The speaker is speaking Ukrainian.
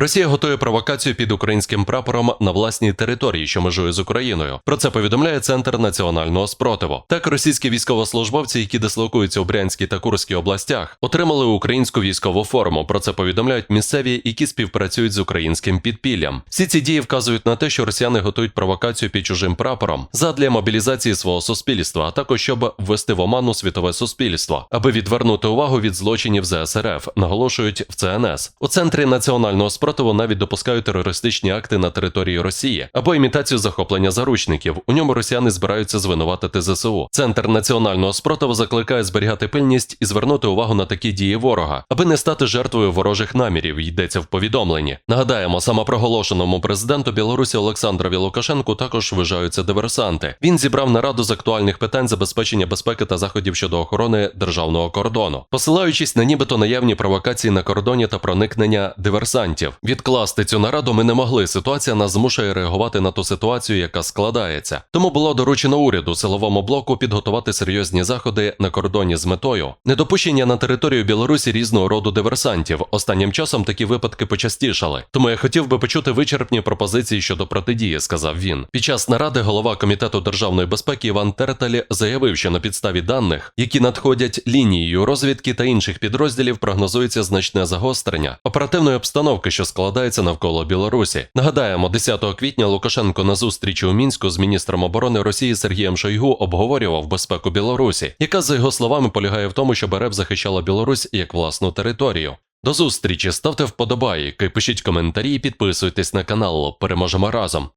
Росія готує провокацію під українським прапором на власній території, що межує з Україною. Про це повідомляє Центр національного спротиву. Так, російські військовослужбовці, які дислокуються у Брянській та Курській областях, отримали українську військову форму. Про це повідомляють місцеві, які співпрацюють з українським підпіллям. Всі ці дії вказують на те, що росіяни готують провокацію під чужим прапором задля мобілізації свого суспільства, а також щоб ввести в оману світове суспільство, аби відвернути увагу від злочинів ЗСРФ, наголошують в ЦНС. У центрі національного спротиву навіть допускають терористичні акти на території Росії або імітацію захоплення заручників. У ньому росіяни збираються звинуватити ЗСУ. Центр національного спротиву закликає зберігати пильність і звернути увагу на такі дії ворога, аби не стати жертвою ворожих намірів. Йдеться в повідомленні. Нагадаємо, самопроголошеному президенту Білорусі Олександрові Лукашенку також вважаються диверсанти. Він зібрав нараду з актуальних питань забезпечення безпеки та заходів щодо охорони державного кордону, посилаючись на нібито наявні провокації на кордоні та проникнення диверсантів. Відкласти цю нараду ми не могли. Ситуація нас змушує реагувати на ту ситуацію, яка складається. Тому було доручено уряду силовому блоку підготувати серйозні заходи на кордоні з метою недопущення на територію Білорусі різного роду диверсантів. Останнім часом такі випадки почастішали. Тому я хотів би почути вичерпні пропозиції щодо протидії, сказав він. Під час наради голова комітету державної безпеки Іван Теретель заявив, що на підставі даних, які надходять лінією розвідки та інших підрозділів, прогнозується значне загострення оперативної обстановки, що складається навколо Білорусі. Нагадаємо, 10 квітня Лукашенко на зустрічі у мінську з міністром оборони Росії Сергієм Шойгу обговорював безпеку Білорусі, яка за його словами полягає в тому, щоб РФ захищала Білорусь як власну територію. До зустрічі ставте вподобайки, пишіть коментарі, і підписуйтесь на канал. Переможемо разом.